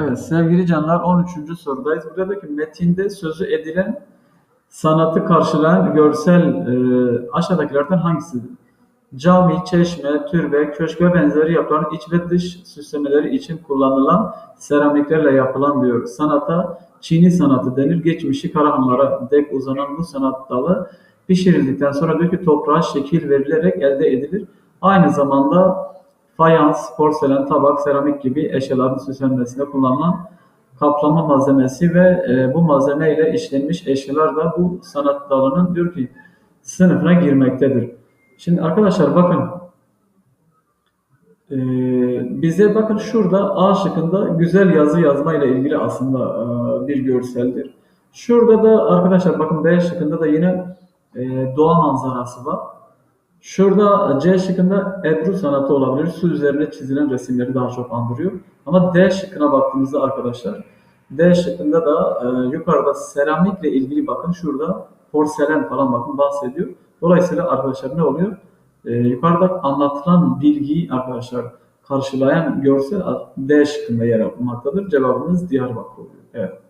Evet sevgili canlar 13. sorudayız. Burada diyor ki metinde sözü edilen sanatı karşılayan görsel e, aşağıdakilerden hangisidir? Cami, çeşme, türbe, köşk ve benzeri yapılan iç ve dış süslemeleri için kullanılan seramiklerle yapılan diyor. Sanata Çini sanatı denir. Geçmişi Karahanlara dek uzanan bu sanat dalı pişirildikten sonra diyor ki toprağa şekil verilerek elde edilir. Aynı zamanda fayans, porselen, tabak, seramik gibi eşyaların süslenmesinde kullanılan kaplama malzemesi ve e, bu malzeme ile işlenmiş eşyalar da bu sanat dalının diyor sınıfına girmektedir. Şimdi arkadaşlar bakın e, bize bakın şurada A şıkkında güzel yazı yazma ile ilgili aslında e, bir görseldir. Şurada da arkadaşlar bakın B şıkkında da yine e, doğa manzarası var. Şurada C şıkkında Ebru sanatı olabilir. Su üzerine çizilen resimleri daha çok andırıyor. Ama D şıkkına baktığımızda arkadaşlar D şıkkında da e, yukarıda seramikle ilgili bakın şurada porselen falan bakın bahsediyor. Dolayısıyla arkadaşlar ne oluyor? E, yukarıda anlatılan bilgiyi arkadaşlar karşılayan görsel D şıkkında yer almaktadır. Cevabımız Diyarbakır oluyor. Evet.